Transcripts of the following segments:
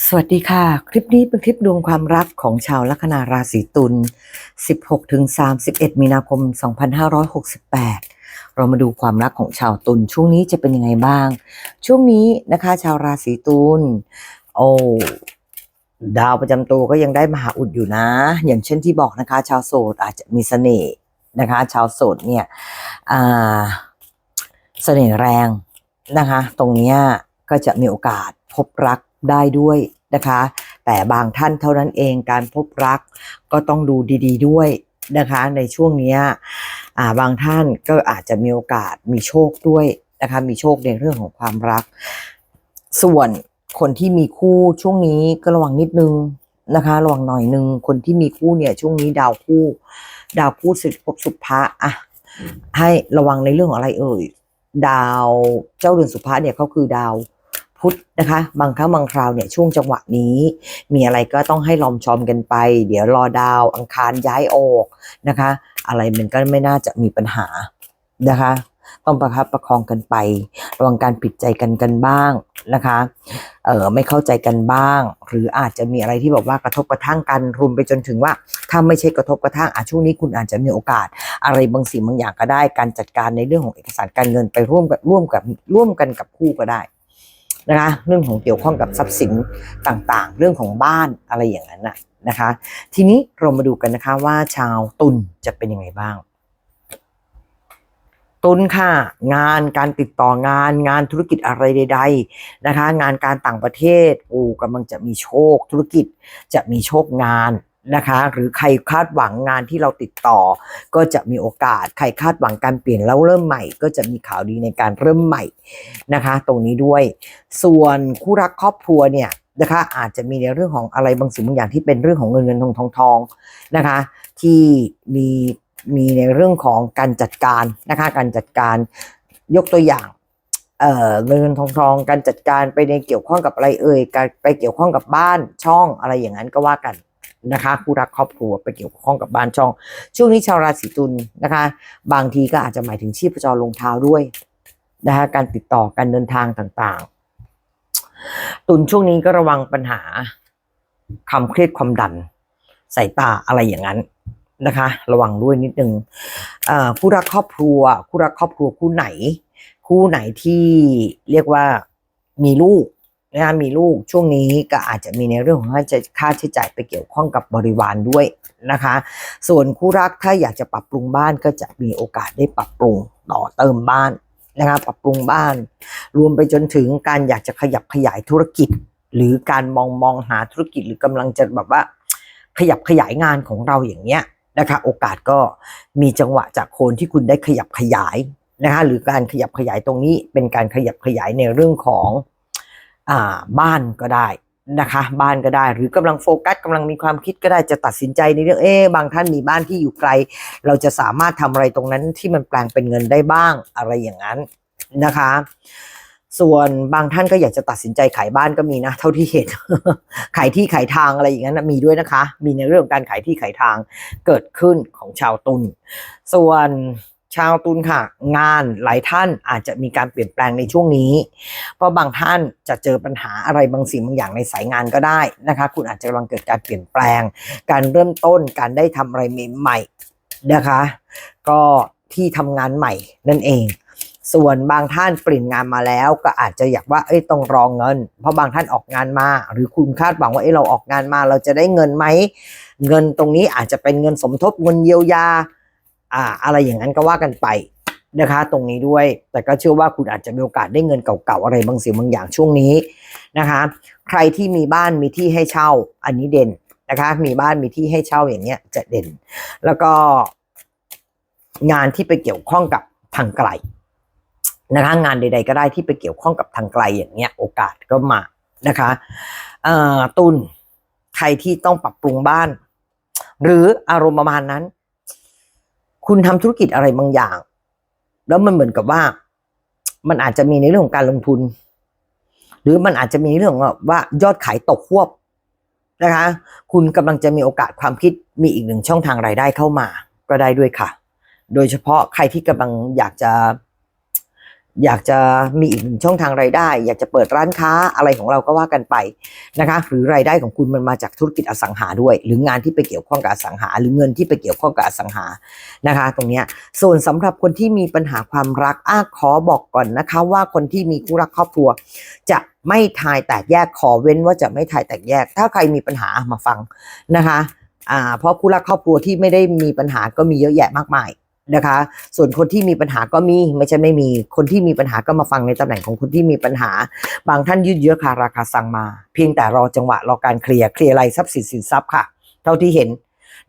สวัสดีค่ะ คลิปนี้เป็นคลิปดวงความรักของชาวลัคนาราศีตุล 16ถึง31 มีนาคม 2568 เรามาดูความรักของชาวตุลช่วงนี้จะเป็นยังไงบ้าง ช่วงนี้นะคะ ชาวราศีตุลโอ้ดาวประจำตัวก็ยังได้มหาอุดอยู่นะ อย่างเช่นที่บอกนะคะ ชาวโสดอาจจะมีเสน่ห์นะคะ ชาวโสดเนี่ยเสน่ห์แรงนะคะ ตรงเนี้ยก็จะมีโอกาสพบรัก ได้ด้วยนะคะ แต่บางท่านเท่านั้นเองการพบรักก็ต้องดูดีๆด้วยนะคะ ในช่วงนี้บางท่านก็อาจจะมีโอกาสมีโชคด้วยนะคะ มีโชคในเรื่องของความรัก ส่วนคนที่มีคู่ช่วงนี้ก็ระวังนิดนึงนะคะระวังหน่อยนึงคนที่มีคู่เนี่ยช่วงนี้ดาวคู่ ดาวคู่สิบภพสุภะอะให้ระวังในเรื่องของอะไรเอ่ยดาวเจ้าเรือนสุภะเนี่ยเขาคือดาว พุธนะคะ บางครั้งบางคราวเนี่ยช่วงจังหวะนี้ มีอะไรก็ต้องให้ลอมชอมกันไป เดี๋ยวรอดาวอังคารย้ายออกนะคะ อะไรมันก็ไม่น่าจะมีปัญหานะคะ ต้องประคับประคองกันไป ระวังการผิดใจกันกันบ้างนะคะเออไม่เข้าใจกันบ้าง หรืออาจจะมีอะไรที่แบบว่ากระทบกระทั่งกันรวมไปจนถึงว่า ถ้าไม่ใช่กระทบกระทั่งอะช่วงนี้คุณอาจจะมีโอกาส อะไรบางสิ่งบางอย่างก็ได้การจัดการในเรื่องของเอกสารการเงินไปร่วมกับร่วมกับร่วมกันกับคู่ก็ได้ นะคะเรื่องของเกี่ยวข้องกับทรัพย์สินต่างๆ เรื่องของบ้านอะไรอย่างนั้นน่ะนะคะ ทีนี้เรามาดูกันนะคะว่าชาวตุลจะเป็นยังไงบ้าง ตุลค่ะ งานการติดต่องานงานธุรกิจอะไรใด ๆนะคะ งานการต่างประเทศโอ้กำลังจะมีโชคธุรกิจจะมีโชคงาน นะคะ หรือใครคาดหวังงานที่เราติดต่อ ก็จะมีโอกาส ใครคาดหวังการเปลี่ยนแล้วเริ่มใหม่ ก็จะมีข่าวดีในการเริ่มใหม่นะคะ ตรงนี้ด้วย ส่วนคู่รักครอบครัวเนี่ยนะคะ อาจจะมีในเรื่องของอะไรบางสิ่งบางอย่างที่เป็นเรื่องของเงินเงินทองทองทองนะคะ ที่มีมีในเรื่องของการจัดการนะคะ การจัดการยกตัวอย่างเอ่อเงินเงินทองทองการจัดการไปในเกี่ยวข้องกับอะไรเอ่ยการไปเกี่ยวข้องกับบ้านช่องอะไรอย่างนั้นก็ว่ากัน นะคะคู่รักครอบครัวไปเกี่ยวข้องกับบ้านช่อง ช่วงนี้ชาวราศีตุลนะคะ บางทีก็อาจจะหมายถึงชีพจรลงเท้าด้วยนะคะการติดต่อการเดินทางต่างๆ ตุลช่วงนี้ก็ระวังปัญหาความเครียดความดันสายตาอะไรอย่างนั้นนะคะ ระวังด้วยนิดนึงคู่รักครอบครัว คู่รักครอบครัวคู่ไหน คู่ไหนที่เรียกว่ามีลูก นะคะมีลูกช่วงนี้ก็อาจจะมีในเรื่องของค่าใช้ค่าใช้จ่ายไปเกี่ยวข้องกับบริวารด้วยนะคะ ส่วนคู่รักถ้าอยากจะปรับปรุงบ้านก็จะมีโอกาสได้ปรับปรุงต่อเติมบ้านนะคะปรับปรุงบ้าน รวมไปจนถึงการอยากจะขยับขยายธุรกิจ หรือการมองมองหาธุรกิจหรือกำลังจะแบบว่า ขยับขยายงานของเราอย่างเนี้ยนะคะโอกาสก็มีจังหวะจากโคนที่คุณได้ขยับขยายนะคะหรือการขยับขยายตรงนี้เป็นการขยับขยายในเรื่องของ บ้านก็ได้นะคะ บ้านก็ได้หรือกำลังโฟกัสกำลังมีความคิดก็ได้จะตัดสินใจในเรื่องเอ๊ะบางท่านมีบ้านที่อยู่ไกล เราจะสามารถทำอะไรตรงนั้นที่มันแปลงเป็นเงินได้บ้างอะไรอย่างนั้นนะคะ ส่วนบางท่านก็อยากจะตัดสินใจขายบ้านก็มีนะ เท่าที่เห็น ขายที่ขายทางอะไรอย่างนั้นมีด้วยนะคะ มีในเรื่องของการขายที่ขายทางเกิดขึ้นของชาวตุลส่วน ชาวตุลค่ะ งานหลายท่านอาจจะมีการเปลี่ยนแปลงในช่วงนี้ เพราะบางท่านจะเจอปัญหาอะไรบางสิ่งบางอย่างในสายงานก็ได้นะคะ คุณอาจจะกำลังเกิดการเปลี่ยนแปลง การเริ่มต้นการได้ทำอะไรใหม่ๆนะคะ ก็ที่ทำงานใหม่นั่นเอง ส่วนบางท่านเปลี่ยนงานมาแล้วก็อาจจะอยากว่าเอ้ยต้องรองเงิน เพราะบางท่านออกงานมา หรือคุณคาดหวังว่าเอ้ยเราออกงานมาเราจะได้เงินไหมเงินตรงนี้อาจจะเป็นเงินสมทบเงินเยียวยา อ่า อะไรอย่างนั้นก็ว่ากันไปนะคะ ตรงนี้ด้วย แต่ก็เชื่อว่าคุณอาจจะมีโอกาสได้เงินเก่าๆอะไรบางสิ่งบางอย่างช่วงนี้นะคะ ใครที่มีบ้านมีที่ให้เช่า อันนี้เด่นนะคะ มีบ้านมีที่ให้เช่าอย่างเนี้ยจะเด่น แล้วก็งานที่ไปเกี่ยวข้องกับทางไกลนะคะงานใด ๆ ก็ได้ที่ไปเกี่ยวข้องกับทางไกลอย่างเงี้ยโอกาสก็มานะคะตุนใครที่ต้องปรับปรุงบ้าน หรืออารมณ์ประมาณนั้น คุณทำธุรกิจอะไรบางอย่าง แล้วมันเหมือนกับว่า มันอาจจะมีในเรื่องของการลงทุน หรือมันอาจจะมีเรื่องว่ายอดขายตกควบนะคะ คุณกำลังจะมีโอกาสความคิดมีอีกหนึ่งช่องทางรายได้เข้ามา ก็ได้ด้วยค่ะ โดยเฉพาะใครที่กำลังอยากจะ อยากจะมีอีกหนึ่งช่องทางรายได้ อยากจะเปิดร้านค้าอะไรของเราก็ว่ากันไปนะคะหรือรายได้ของคุณมันมาจากธุรกิจอสังหาด้วย หรืองานที่ไปเกี่ยวข้องกับอสังหา หรือเงินที่ไปเกี่ยวข้องกับอสังหานะคะ ตรงนี้ส่วนสำหรับคนที่มีปัญหาความรักอ้าขอบอกก่อนนะคะ ว่าคนที่มีคู่รักครอบครัว จะไม่ทายแตกแยกขอเว้นว่าจะไม่ทายแตกแยก ถ้าใครมีปัญหามาฟังนะคะอ่าเพราะคู่รักครอบครัวที่ไม่ได้มีปัญหาก็มีเยอะแยะมากมาย นะคะ ส่วนคนที่มีปัญหาก็มีไม่ใช่ไม่มี คนที่มีปัญหาก็มาฟังในตำแหน่งของคนที่มีปัญหา บางท่านยืดเยื้อคาราคาสั่งมา เพียงแต่รอจังหวะรอการเคลียร์เคลียร์อะไรทรัพย์สินสินทรัพย์ค่ะ เท่าที่เห็น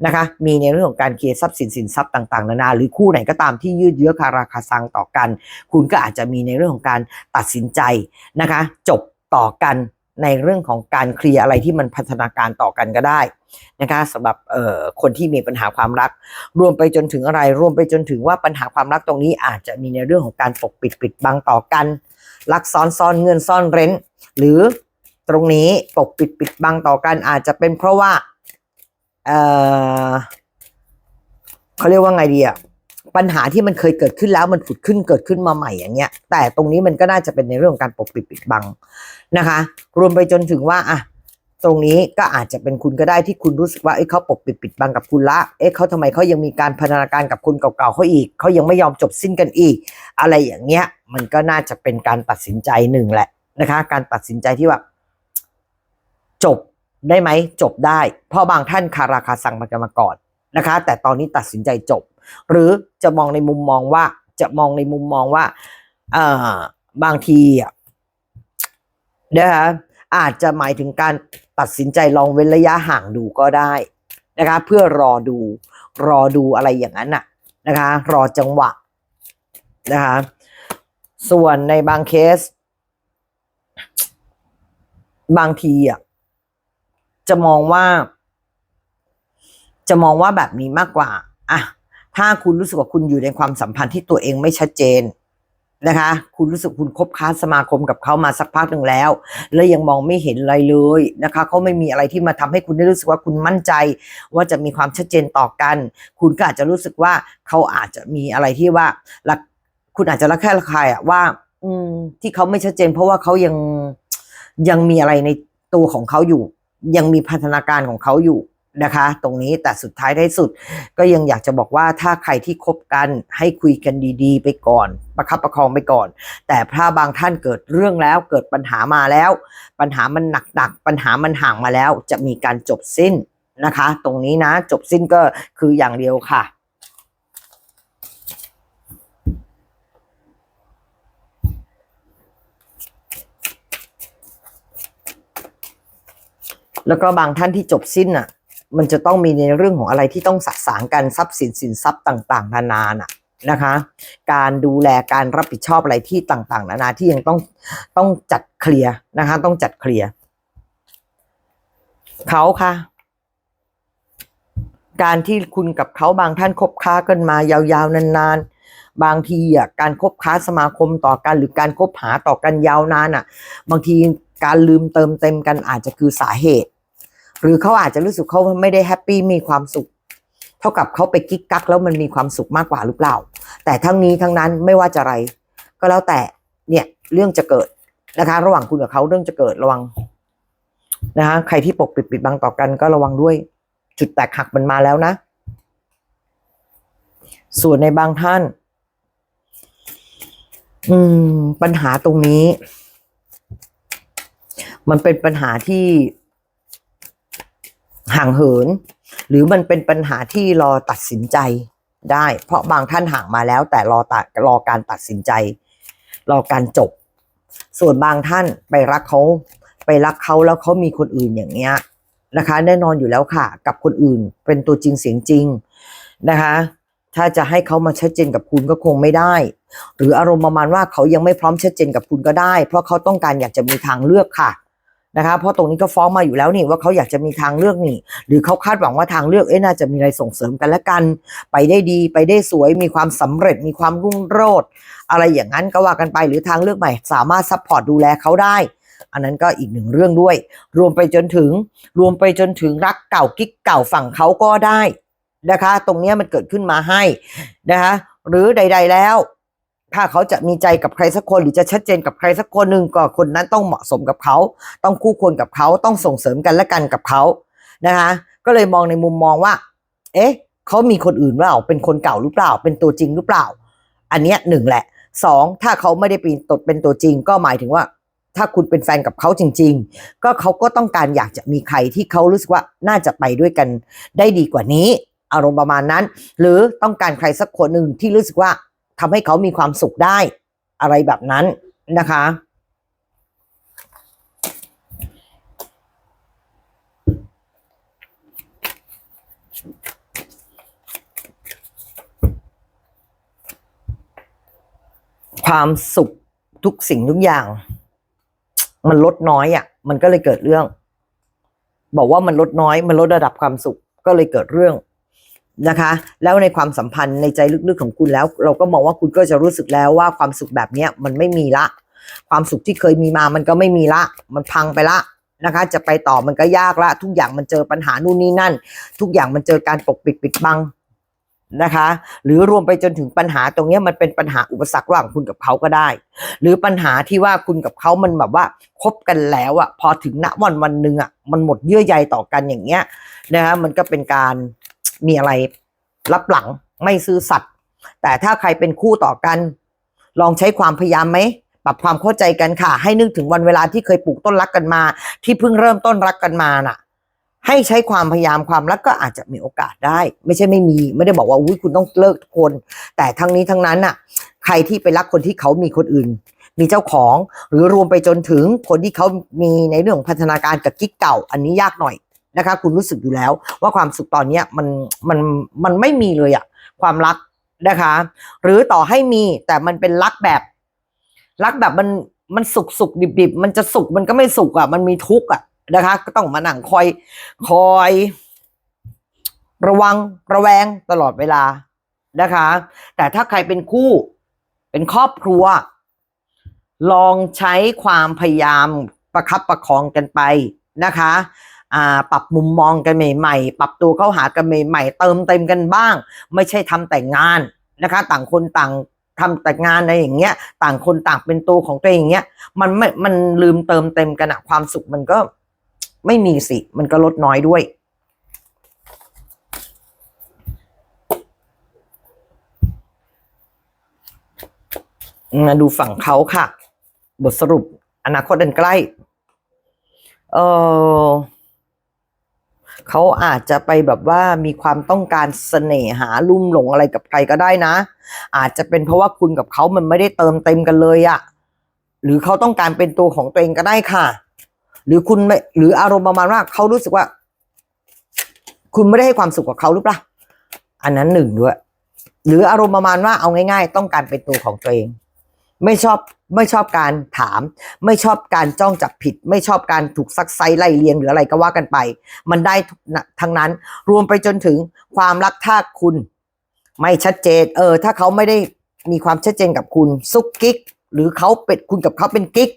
นะคะ มีในเรื่องของการเคลียร์ทรัพย์สินสินทรัพย์ต่างๆนานาหรือคู่ไหนก็ตามที่ยืดเยื้อคาราคาซังต่อกัน คุณก็อาจจะมีในเรื่องของการตัดสินใจนะคะ จบต่อกัน ในเรื่องของการเคลียร์อะไรที่มันพัฒนาการต่อกันก็ได้นะคะสำหรับเอ่อคนที่มีปัญหาความรัก รวมไปจนถึงอะไร รวมไปจนถึงว่าปัญหาความรักตรงนี้อาจจะมีในเรื่องของการปกปิดปิดบังต่อกันรักซ้อนซ่อนเงินซ่อนเร้น หรือตรงนี้ปกปิดปิดบังต่อกันอาจจะเป็นเพราะว่าเออเขาเรียกว่าไงดีอะ ปัญหาที่มันเคยเกิดขึ้นแล้วมันผุดขึ้นเกิดขึ้นมาใหม่อย่างเงี้ย แต่ตรงนี้มันก็น่าจะเป็นในเรื่องของการปกปิดปิดบังนะคะ รวมไปจนถึงว่าอะตรงนี้ก็อาจจะเป็นคุณก็ได้ที่คุณรู้สึกว่าเอ้เขาปกปิดปิดบังกับคุณละ เอ๊ะเขาทำไมเขายังมีการพัฒนาการกับคุณเก่าๆเขาอีก เขายังไม่ยอมจบสิ้นกันอีก อะไรอย่างเงี้ย มันก็น่าจะเป็นการตัดสินใจหนึ่งแหละนะคะ การตัดสินใจที่แบบจบได้ไหมจบได้ เพราะบางท่านคาราคาสั่งมากันมาก่อนนะคะ แต่ตอนนี้ตัดสินใจจบ หรือจะมองในมุมมองว่าจะมองในมุมมองว่าเอ่อบางทีอะนะคะอาจจะหมายถึงการตัดสินใจลองเว้นระยะห่างดูก็ได้นะคะเพื่อรอดูรอดูอะไรอย่างนั้นน่ะนะคะรอจังหวะนะคะส่วนในบางเคส บางทีอะจะมองว่า จะมองว่าแบบนี้มากกว่าอะ ถ้าคุณรู้สึกว่าคุณอยู่ในความสัมพันธ์ที่ตัวเองไม่ชัดเจนนะคะ คุณรู้สึกคุณคบค้าสมาคมกับเขามาสักพักหนึ่งแล้ว แล้วยังมองไม่เห็นอะไรเลยนะคะเขาไม่มีอะไรที่มาทำให้คุณได้รู้สึกว่าคุณมั่นใจ ว่าจะมีความชัดเจนต่อกัน คุณก็อาจจะรู้สึกว่าเขาอาจจะมีอะไรที่ว่าคุณอาจจะรักแค่ระคายอะว่า อืม ที่เขาไม่ชัดเจน เพราะว่าเขายังยังมีอะไรในตัวของเขาอยู่ ยังมีพัฒนาการของเขาอยู่ นะคะ ตรงนี้แต่สุดท้ายท้สุด ก็ยังอยากจะบอกว่าถ้าใครที่คบกันให้คุยกันดีๆ ไปก่อน ประคับประคองไปก่อน แต่ถ้าบางท่านเกิดเรื่องแล้วเกิดปัญหามาแล้ว ปัญหามันหนักๆปัญหามันห่างมาแล้ว จะมีการจบสิ้นนะคะ ตรงนี้นะจบสิ้นก็คืออย่างเดียวค่ะแล้วก็บางท่านที่จบสิ้นอะ มันจะต้องมีในเรื่องของอะไรที่ต้องสะสางกันทรัพย์สินสินทรัพย์ต่างๆ นานาน่ะนะคะ การดูแลการรับผิดชอบอะไรที่ต่างๆ นานาที่ยังต้องต้องจัดเคลียร์นะคะ ต้องจัดเคลียร์เขาค่ะ การที่คุณกับเขาบางท่านคบค้ากันมายาวๆนานๆ บางทีอะการคบค้าสมาคมต่อกันหรือการคบหาต่อกันยาวนานอะ บางทีการลืมเติมเต็มกันอาจจะคือสาเหตุ หรือเขาอาจจะรู้สึกเขาไม่ได้แฮปปี้มีความสุข เท่ากับเขาไปกิ๊กกักแล้วมันมีความสุขมากกว่าหรือเปล่า แต่ทั้งนี้ทั้งนั้นไม่ว่าจะอะไร ก็แล้วแต่เนี่ยเรื่องจะเกิดนะคะ ระหว่างคุณกับเขาเรื่องจะเกิดระวังนะคะใครที่ปกปิดปิดบังต่อกันก็ระวังด้วย จุดแตกหักมันมาแล้วนะ ส่วนในบางท่าน อืม ปัญหาตรงนี้ มันเป็นปัญหาที่ ห่างเหิน หรือมันเป็นปัญหาที่รอตัดสินใจได้ เพราะบางท่านห่างมาแล้ว แต่รอตัดรอการตัดสินใจ รอการจบ ส่วนบางท่านไปรักเขาไปรักเขาแล้วเขามีคนอื่นอย่างเงี้ยนะคะ แน่นอนอยู่แล้วค่ะ กับคนอื่นเป็นตัวจริงเสียงจริงนะคะ ถ้าจะให้เขามาชัดเจนกับคุณก็คงไม่ได้ หรืออารมณ์ประมาณว่าเขายังไม่พร้อมชัดเจนกับคุณก็ได้ เพราะเขาต้องการอยากจะมีทางเลือกค่ะ นะคะเพราะตรงนี้ก็ฟ้องมาอยู่แล้วนี่ว่าเขาอยากจะมีทางเลือกนี่ หรือเขาคาดหวังว่าทางเลือกเอ๊ะน่าจะมีอะไรส่งเสริมกันและกัน ไปได้ดีไปได้สวยมีความสำเร็จมีความรุ่งโรจน์อะไรอย่างนั้นก็ว่ากันไปหรือทางเลือกใหม่ สามารถซัพพอร์ตดูแลเขาได้ อันนั้นก็อีกหนึ่งเรื่องด้วย รวมไปจนถึงรวมไปจนถึงรักเก่ากิ๊กเก่าฝั่งเขาก็ได้นะคะ ตรงนี้มันเกิดขึ้นมาให้นะคะหรือใด ๆแล้ว ถ้าเขาจะมีใจกับใครสักคนหรือจะชัดเจนกับใครสักคนหนึ่งก็คนนั้นต้องเหมาะสมกับเขา ต้องคู่ควรกับเขาต้องส่งเสริมกันและกันกับเขานะคะก็เลยมองในมุมมองว่า เอ๊ะเขามีคนอื่นหรือเปล่าเป็นคนเก่าหรือเปล่า เป็นตัวจริงหรือเปล่า อันเนี้ยหนึ่งแหละสองถ้าเขาไม่ได้เป็นตดเป็นตัวจริง ก็หมายถึงว่า ถ้าคุณเป็นแฟนกับเขาจริง ๆ ก็เขาก็ต้องการอยากจะมีใครที่เขารู้สึกว่าน่าจะไปด้วยกันได้ดีกว่านี้ อารมณ์ประมาณนั้น หรือต้องการใครสักคนหนึ่งที่รู้สึกว่า ทำให้เขามีความสุขได้อะไรแบบนั้นนะคะ ความสุขทุกสิ่งทุกอย่าง มันลดน้อยอะ่ะ มันก็เลยเกิดเรื่อง บอกว่ามันลดน้อย มันลดระดับความสุขก็เลยเกิดเรื่อง นะคะ แล้วในความสัมพันธ์ในใจลึกๆของคุณแล้ว เราก็มองว่าคุณก็จะรู้สึกแล้วว่าความสุขแบบเนี้ยมันไม่มีละ ความสุขที่เคยมีมามันก็ไม่มีละ มันพังไปละนะคะ จะไปต่อมันก็ยากละ ทุกอย่างมันเจอปัญหานู่นนี่นั่น ทุกอย่างมันเจอการปกปิดปิดบังนะคะ หรือรวมไปจนถึงปัญหาตรงนี้มันเป็นปัญหาอุปสรรคระหว่างคุณกับเขาก็ได้ หรือปัญหาที่ว่าคุณกับเขามันแบบว่าคบกันแล้วอะพอถึงณวันวันหนึ่งอะมันหมดเยื่อใยต่อกันอย่างเงี้ยนะคะมันก็เป็นการ มีอะไรรับหลังไม่ซื่อสัตย์แต่ถ้าใครเป็นคู่ต่อกัน ลองใช้ความพยายามไหมปรับความเข้าใจกันค่ะ ให้นึกถึงวันเวลาที่เคยปลูกต้นรักกันมา ที่เพิ่งเริ่มต้นรักกันมาน่ะ ให้ใช้ความพยายามความรักก็อาจจะมีโอกาสได้ ไม่ใช่ไม่มี ไม่ได้บอกว่าอุ้ยคุณต้องเลิกทุกคน แต่ทั้งนี้ทั้งนั้นน่ะ ใครที่ไปรักคนที่เขามีคนอื่น มีเจ้าของหรือรวมไปจนถึงคนที่เขามีในเรื่องของพัฒนาการกับกิ๊กเก่า อันนี้ยากหน่อย นะคะ คุณรู้สึกอยู่แล้ว ว่าความสุขตอนเนี้ยมันมันมันไม่มีเลยอะความรักนะคะ หรือต่อให้มีแต่มันเป็นรักแบบ รักแบบมันมันสุกสุกดิบดิบมันจะสุกมันก็ไม่สุกอะมันมีทุกข์อะนะคะ ก็ต้องมาหนังคอยคอย ระวังระแวงตลอดเวลานะคะ แต่ถ้าใครเป็นคู่เป็นครอบครัว ลองใช้ความพยายามประคับประคองกันไปนะคะ ปรับมุมมองกันใหม่ๆ ปรับตัวเข้าหากันใหม่ๆ เติมเต็มกันบ้าง ไม่ใช่ทำแต่งานนะคะ ต่างคนต่างทำแต่งานอะไรอย่างเงี้ย ต่างคนต่างเป็นตัวของตัวเองอย่างเงี้ย มันไม่ มันลืมเติมเต็มกันอะความสุขมันก็ไม่มีสิ มันก็ลดน้อยด้วย มาดูฝั่งเขาค่ะ บทสรุปอนาคตอันใกล้ เออ เขาอาจจะไปแบบว่ามีความต้องการเสน่หาลุ่มหลงอะไรกับใครก็ได้นะ อาจจะเป็นเพราะว่าคุณกับเขามันไม่ได้เติมเต็มกันเลยอะหรือเขาต้องการเป็นตัวของตัวเองก็ได้ค่ะ หรือคุณไม่หรืออารมณ์ประมาณว่าเขารู้สึกว่า คุณไม่ได้ให้ความสุขกับเขาหรือเปล่าอันนั้นหนึ่งด้วย หรืออารมณ์ประมาณว่าเอาง่าย ๆ ต้องการเป็นตัวของตัวเอง ไม่ชอบ ไม่ชอบการถาม ไม่ชอบการจ้องจับผิด ไม่ชอบการถูกซักไซไล่เลียงหรืออะไรก็ว่ากันไป มันได้ทั้งนั้นรวมไปจนถึงความรักถ้าคุณ ไม่ชัดเจน เออ ถ้าเขาไม่ได้มีความชัดเจนกับคุณซุกกิ๊กหรือเขาเป็นคุณกับเขาเป็นกิ๊ก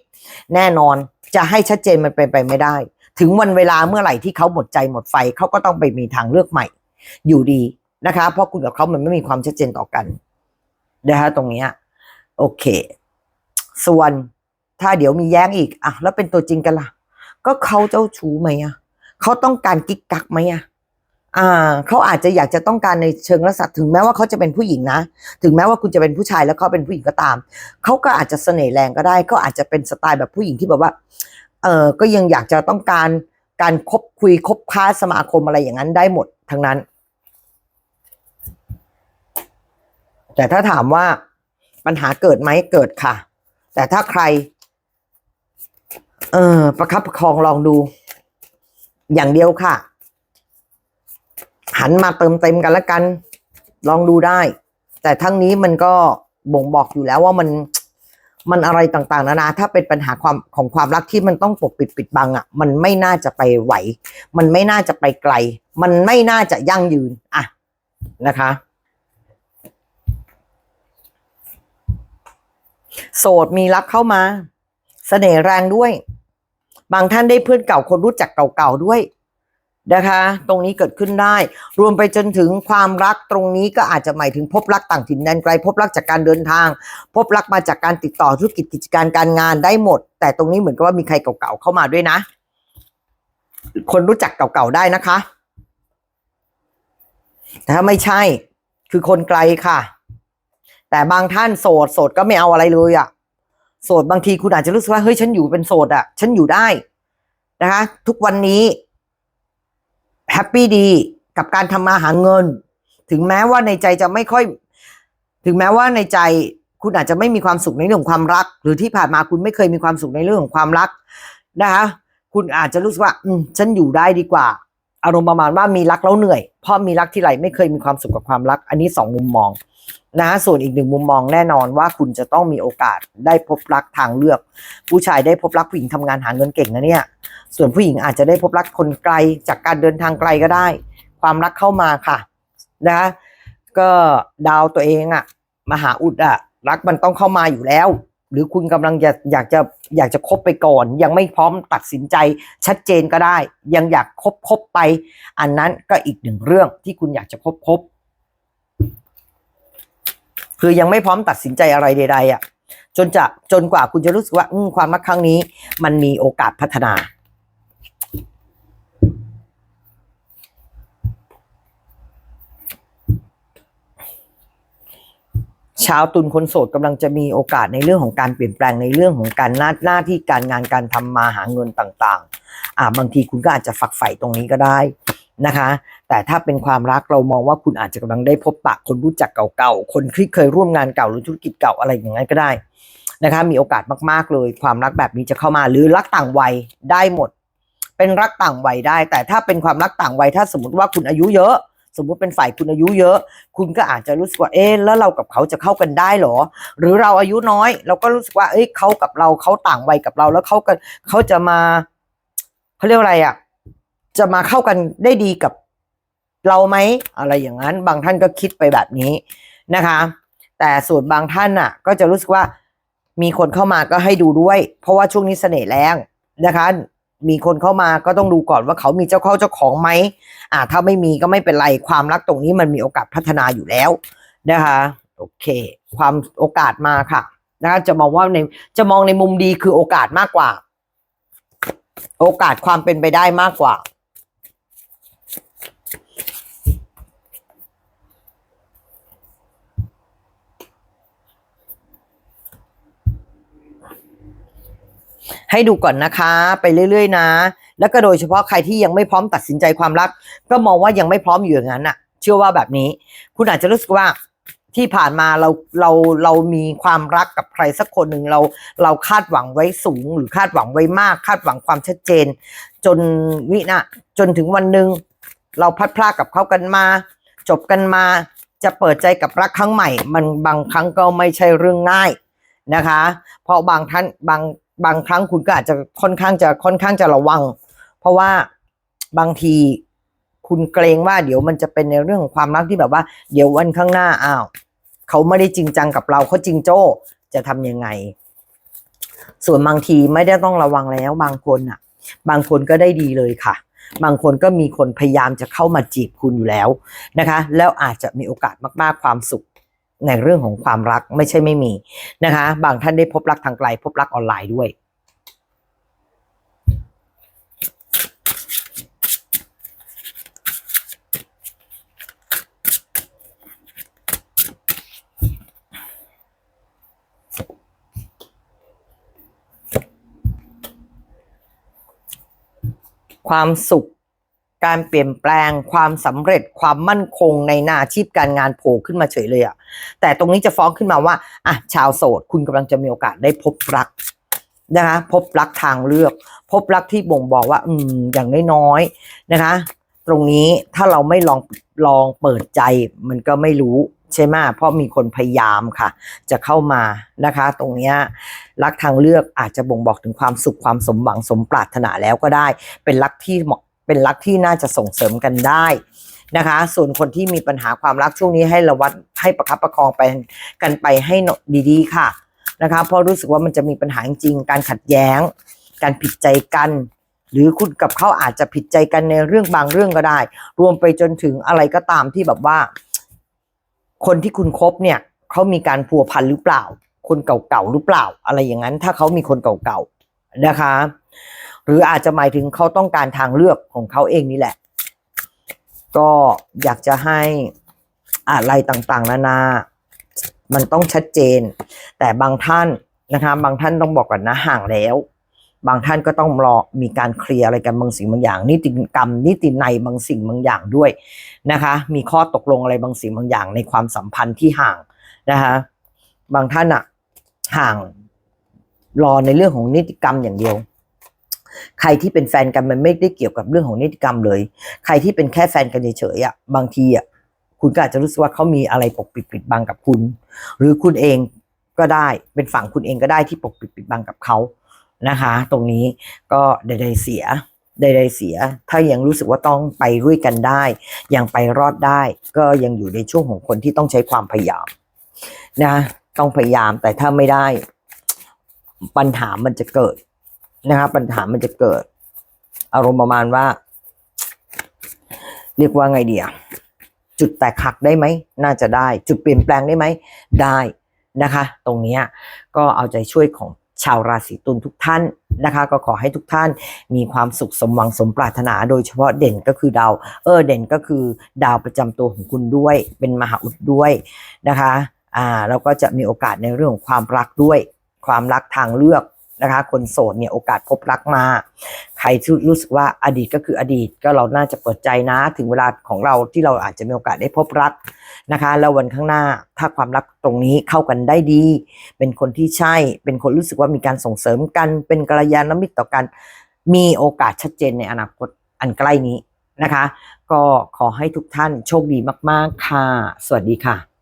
แน่นอนจะให้ชัดเจนมันเป็นไปไม่ได้ ถึงวันเวลาเมื่อไหร่ที่เขาหมดใจหมดไฟเขาก็ต้องไปมีทางเลือกใหม่ อยู่ดีนะคะ เพราะคุณกับเขามันไม่มีความชัดเจนต่อกันนะคะตรงเนี้ยโอเค ส่วนถ้าเดี๋ยวมีแย้งอีกอะแล้วเป็นตัวจริงกันล่ะ ก็เขาเจ้าชู้ไหมอะเขาต้องการกิ๊กกักไหมอะอ่าเขาอาจจะอยากจะต้องการในเชิงลักษณะถึงแม้ว่าเขาจะเป็นผู้หญิงนะ ถึงแม้ว่าคุณจะเป็นผู้ชายแล้วเขาเป็นผู้หญิงก็ตาม เขาก็อาจจะเสน่ห์แรงก็ได้เขาอาจจะเป็นสไตล์แบบผู้หญิงที่แบบว่า เออก็ยังอยากจะต้องการการคบคุยคบค้าสมาคมอะไรอย่างนั้นได้หมดทั้งนั้น แต่ถ้าถามว่าปัญหาเกิดไหมเกิดค่ะ แต่ถ้าใคร เออประคับประคองลองดู อย่างเดียวค่ะ หันมาเติมเต็มกันแล้วกัน ลองดูได้ แต่ทั้งนี้มันก็บ่งบอกอยู่แล้วว่ามันมันอะไรต่างๆนานาถ้าเป็นปัญหาความของความรักที่มันต้องปกปิดปิดบังอะ่ะ มันไม่น่าจะไปไหว มันไม่น่าจะไปไกล มันไม่น่าจะยั่งยืน อะนะคะ โสดมีรักเข้ามาเสน่ห์แรงด้วย บางท่านได้เพื่อนเก่าคนรู้จักเก่าๆด้วยนะคะ ตรงนี้เกิดขึ้นได้ รวมไปจนถึงความรักตรงนี้ก็อาจจะหมายถึงพบรักต่างถิ่นแดนไกล พบรักจากการเดินทาง พบรักมาจากการติดต่อธุรกิจกิจการการงานได้หมด แต่ตรงนี้เหมือนกับว่ามีใครเก่าๆเข้ามาด้วยนะ คนรู้จักเก่าๆได้นะคะ แต่ถ้าไม่ใช่คือคนไกลค่ะ แต่บางท่านโสดโสดก็ไม่เอาอะไรเลยอะโสดบางทีคุณอาจจะรู้สึกว่าเฮ้ยฉันอยู่เป็นโสดอะฉันอยู่ได้นะคะ ทุกวันนี้แฮปปี้ดีกับการทำมาหาเงิน ถึงแม้ว่าในใจจะไม่ค่อย ถึงแม้ว่าในใจคุณอาจจะไม่มีความสุขในเรื่องของความรัก หรือที่ผ่านมาคุณไม่เคยมีความสุขในเรื่องของความรักนะคะคุณอาจจะรู้สึกว่า อืมฉันอยู่ได้ดีกว่า อารมณ์ประมาณว่ามีรักแล้วเหนื่อย เพราะมีรักที่ไรไม่เคยมีความสุขกับความรัก อันนี้สองมุมมอง นะส่วนอีกหนึ่งมุมมองแน่นอนว่าคุณจะต้องมีโอกาสได้พบรักทางเลือก ผู้ชายได้พบรักผู้หญิงทำงานหาเงินเก่งนะเนี่ย ส่วนผู้หญิงอาจจะได้พบรักคนไกลจากการเดินทางไกลก็ได้ ความรักเข้ามาค่ะนะก็ดาวตัวเองอะมหาอุดอะรักมันต้องเข้ามาอยู่แล้ว หรือคุณกำลังจะอยากจะอยากจะคบไปก่อน ยังไม่พร้อมตัดสินใจชัดเจนก็ได้ ยังอยากคบคบไป อันนั้นก็อีกหนึ่งเรื่องที่คุณอยากจะคบคบ คือยังไม่พร้อมตัดสินใจอะไรใด ๆอะจนจะจนกว่าคุณจะรู้สึกว่าอืมความรักครั้งนี้มันมีโอกาสพัฒนาชาวตุลคนโสดกำลังจะมีโอกาสในเรื่องของการเปลี่ยนแปลงในเรื่องของการหน้าหน้าที่การงานการทำมาหาเงินต่าง ๆ อ่าบางทีคุณก็อาจจะฝักใฝ่ตรงนี้ก็ได้นะคะ แต่ถ้าเป็นความรักเรามองว่าคุณอาจจะกำลังได้พบปะคนรู้จักเก่าๆ คนที่เคยร่วมงานเก่าหรือธุรกิจเก่าอะไรอย่างนั้นก็ได้นะคะมีโอกาสมากๆเลย ความรักแบบนี้จะเข้ามาหรือรักต่างวัยได้หมด เป็นรักต่างวัยได้ แต่ถ้าเป็นความรักต่างวัยถ้าสมมติว่าคุณอายุเยอะ สมมติเป็นฝ่ายคุณอายุเยอะ คุณก็อาจจะรู้สึกว่าเอ๊ะแล้วเรากับเขาจะเข้ากันได้หรอ หรือเราอายุน้อย เราก็รู้สึกว่าเอ้ยเขากับเราเขาต่างวัยกับเราแล้วเขากันเขาจะมาเขาเรียกอะไรอะจะมาเข้ากันได้ดีกับ เราไหมอะไรอย่างนั้น บางท่านก็คิดไปแบบนี้นะคะ แต่ส่วนบางท่านน่ะ ก็จะรู้สึกว่ามีคนเข้ามาก็ให้ดูด้วย เพราะว่าช่วงนี้เสน่ห์แรงนะคะ มีคนเข้ามาก็ต้องดูก่อนว่าเขามีเจ้าเข้าเจ้าของไหมอ่าถ้าไม่มีก็ไม่เป็นไรความรักตรงนี้มันมีโอกาสพัฒนาอยู่แล้วนะคะโอเค ความโอกาสมาค่ะนะคะจะมองว่าในจะมองในมุมดีคือโอกาสมากกว่า โอกาสความเป็นไปได้มากกว่า ให้ดูก่อนนะคะ ไปเรื่อย ๆ นะ แล้วก็โดยเฉพาะใครที่ยังไม่พร้อมตัดสินใจความรัก ก็มองว่ายังไม่พร้อมอยู่อย่างนั้นน่ะเชื่อว่าแบบนี้ คุณอาจจะรู้สึกว่าที่ผ่านมาเราเราเรามีความรักกับใครสักคนหนึ่งเราเราคาดหวังไว้สูง หรือคาดหวังไว้มาก คาดหวังความชัดเจน จนวินะจนถึงวันหนึ่งเราพัดพรากกับเขากันมา จบกันมาจะเปิดใจกับรักครั้งใหม่ มันบางครั้งก็ไม่ใช่เรื่องง่ายนะคะ เพราะบางท่านบาง บางครั้งคุณก็อาจจะค่อนข้างจะค่อนข้างจะระวัง เพราะว่าบางทีคุณเกรงว่าเดี๋ยวมันจะเป็นในเรื่องของความรักที่แบบว่า เดี๋ยววันข้างหน้าอ้าวเขาไม่ได้จริงจังกับเราเขาจริงโจ้จะทำยังไง ส่วนบางทีไม่ได้ต้องระวังแล้วบางคนอะบางคนก็ได้ดีเลยค่ะ บางคนก็มีคนพยายามจะเข้ามาจีบคุณอยู่แล้วนะคะ แล้วอาจจะมีโอกาสมากๆความสุข ในเรื่องของความรักไม่ใช่ไม่มีนะคะ บางท่านได้พบรักทางไกล พบรักออนไลน์ด้วยความสุข การเปลี่ยนแปลงความสำเร็จความมั่นคงในหน้าชีพการงานโผล่ขึ้นมาเฉยเลยอะแต่ตรงนี้จะฟ้องขึ้นมาว่าอะชาวโสดคุณกำลังจะมีโอกาสได้พบรักนะคะพบรักทางเลือก พบรักที่บ่งบอกว่า อืมอย่างน้อยๆนะคะ ตรงนี้ถ้าเราไม่ลองลองเปิดใจมันก็ไม่รู้ใช่ไหมเพราะมีคนพยายามค่ะ จะเข้ามานะคะ ตรงนี้รักทางเลือกอาจจะบ่งบอกถึงความสุขความสมหวังสมปรารถนาแล้วก็ได้ เป็นรักที่เหมาะ เป็นรักที่น่าจะส่งเสริมกันได้นะคะ ส่วนคนที่มีปัญหาความรักช่วงนี้ให้ระวัดให้ประคับประคองไปกันไปให้ดีๆค่ะนะคะเพราะรู้สึกว่ามันจะมีปัญหาจริงการขัดแย้ง การผิดใจกัน หรือคุณกับเขาอาจจะผิดใจกันในเรื่องบางเรื่องก็ได้ รวมไปจนถึงอะไรก็ตามที่แบบว่า คนที่คุณคบเนี่ยเขามีการพัวพันหรือเปล่า คนเก่าๆหรือเปล่า อะไรอย่างนั้น ถ้าเขามีคนเก่าๆนะคะ หรืออาจจะหมายถึงเขาต้องการทางเลือกของเขาเองนี่แหละ ก็อยากจะให้อะไรต่างๆ นานา มันต้องชัดเจน แต่บางท่านนะคะบางท่านต้องบอกก่อนนะห่างแล้ว บางท่านก็ต้องรอมีการเคลียร์อะไรกันบางสิ่งบางอย่าง นิติกรรม นิติในบางสิ่งบางอย่างด้วยนะคะ มีข้อตกลงอะไรบางสิ่งบางอย่าง ในความสัมพันธ์ที่ห่างนะคะบางท่านอะห่างรอในเรื่องของนิติกรรมอย่างเดียว ใครที่เป็นแฟนกันมันไม่ได้เกี่ยวกับเรื่องของนิติกรรมเลย ใครที่เป็นแค่แฟนกันเฉยๆอะบางทีอะคุณก็อาจจะรู้สึกว่าเขามีอะไรปกปิดปิดบังกับคุณ หรือคุณเองก็ได้เป็นฝั่งคุณเองก็ได้ที่ปกปิดปิดบังกับเขานะคะ ตรงนี้ก็ใดๆเสียใดๆเสีย ถ้ายังรู้สึกว่าต้องไปด้วยกันได้ ยังไปรอดได้ ก็ยังอยู่ในช่วงของคนที่ต้องใช้ความพยายามนะ ต้องพยายามแต่ถ้าไม่ได้ ปัญหามันจะเกิด นะครับปัญหามันจะเกิด อารมณ์ประมาณว่า เรียกว่าไงเดียจุดแตกหักได้ไหม น่าจะได้ จุดเปลี่ยนแปลงได้ไหม ได้นะคะ ตรงนี้ก็เอาใจช่วยของชาวราศีตุลทุกท่านนะคะ ก็ขอให้ทุกท่านมีความสุขสมหวังสมปรารถนา โดยเฉพาะเด่นก็คือดาวเออเด่นก็คือดาวประจำตัวของคุณด้วย เป็นมหาอุดด้วยนะคะอ่าแล้วก็จะมีโอกาสในเรื่องของความรักด้วย ความรักทางเลือก นะคะ คนโสดเนี่ยโอกาสพบรักมา ใครที่รู้สึกว่าอดีตก็คืออดีตก็เราน่าจะเปิดใจนะ ถึงเวลาของเราที่เราอาจจะมีโอกาสได้พบรักนะคะ แล้ววันข้างหน้าถ้าความรักตรงนี้เข้ากันได้ดี เป็นคนที่ใช่ เป็นคนรู้สึกว่ามีการส่งเสริมกัน เป็นกัลยาณมิตรต่อกัน มีโอกาสชัดเจนในอนาคตอันใกล้นี้นะคะ ก็ขอให้ทุกท่านโชคดีมาก ๆ ค่ะ สวัสดีค่ะ